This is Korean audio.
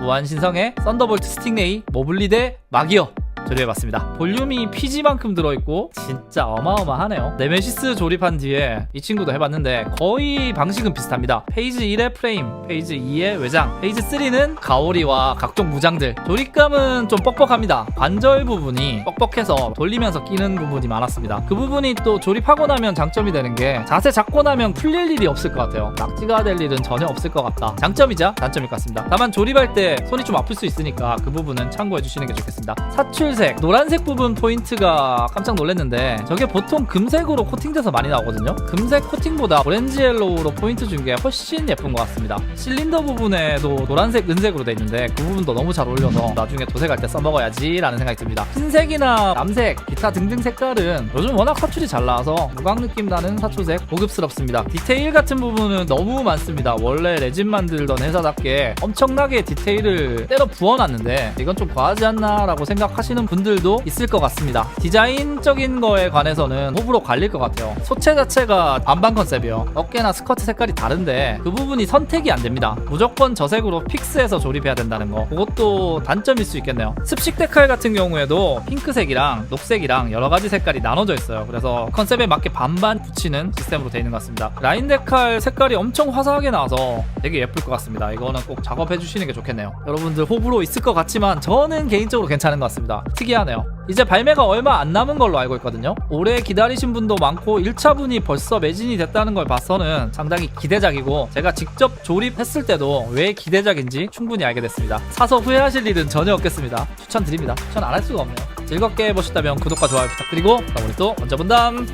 무한신성의 썬더볼트 스팅레이 모블리 대 마기어 조립해봤습니다. 볼륨이 피지만큼 들어있고 진짜 어마어마하네요. 네메시스 조립한 뒤에 이 친구도 해봤는데 거의 방식은 비슷합니다. 페이지 1의 프레임, 페이지 2의 외장, 페이지 3는 가오리와 각종 무장들. 조립감은 좀 뻑뻑합니다. 관절 부분이 뻑뻑해서 돌리면서 끼는 부분이 많았습니다. 그 부분이 또 조립하고 나면 장점이 되는 게 자세 잡고 나면 풀릴 일이 없을 것 같아요. 낙지가 될 일은 전혀 없을 것 같다. 장점이자 단점일 것 같습니다. 다만 조립할 때 손이 좀 아플 수 있으니까 그 부분은 참고해 주시는 게 좋겠습니다. 사출 색, 노란색 부분 포인트가 깜짝 놀랐는데 저게 보통 금색으로 코팅돼서 많이 나오거든요. 금색 코팅보다 오렌지 옐로우로 포인트 준 게 훨씬 예쁜 것 같습니다. 실린더 부분에도 노란색, 은색으로 돼 있는데 그 부분도 너무 잘 어울려서 나중에 도색할 때 써먹어야지 라는 생각이 듭니다. 흰색이나 남색, 기타 등등 색깔은 요즘 워낙 사출이 잘 나와서 무광 느낌 나는 사출색 고급스럽습니다. 디테일 같은 부분은 너무 많습니다. 원래 레진 만들던 회사답게 엄청나게 디테일을 때려 부어놨는데 이건 좀 과하지 않나 라고 생각하시는 분들도 있을 것 같습니다. 디자인적인 거에 관해서는 호불호 갈릴 것 같아요. 소체 자체가 반반 컨셉이요. 어깨나 스커트 색깔이 다른데 그 부분이 선택이 안 됩니다. 무조건 저색으로 픽스해서 조립해야 된다는 거. 그것도 단점일 수 있겠네요. 습식 데칼 같은 경우에도 핑크색이랑 녹색이 랑 여러 가지 색깔이 나눠져 있어요. 그래서 컨셉에 맞게 반반 붙이는 시스템으로 되어 있는 것 같습니다. 라인 데칼 색깔이 엄청 화사하게 나와서 되게 예쁠 것 같습니다. 이거는 꼭 작업해 주시는 게 좋겠네요. 여러분들 호불호 있을 것 같지만 저는 개인적으로 괜찮은 것 같습니다. 특이하네요. 이제 발매가 얼마 안 남은 걸로 알고 있거든요. 오래 기다리신 분도 많고 1차분이 벌써 매진이 됐다는 걸 봐서는 상당히 기대작이고 제가 직접 조립했을 때도 왜 기대작인지 충분히 알게 됐습니다. 사서 후회하실 일은 전혀 없겠습니다. 추천드립니다. 추천 안 할 수가 없네요. 즐겁게 보셨다면 구독과 좋아요 부탁드리고 그럼 우리 또 언제 본담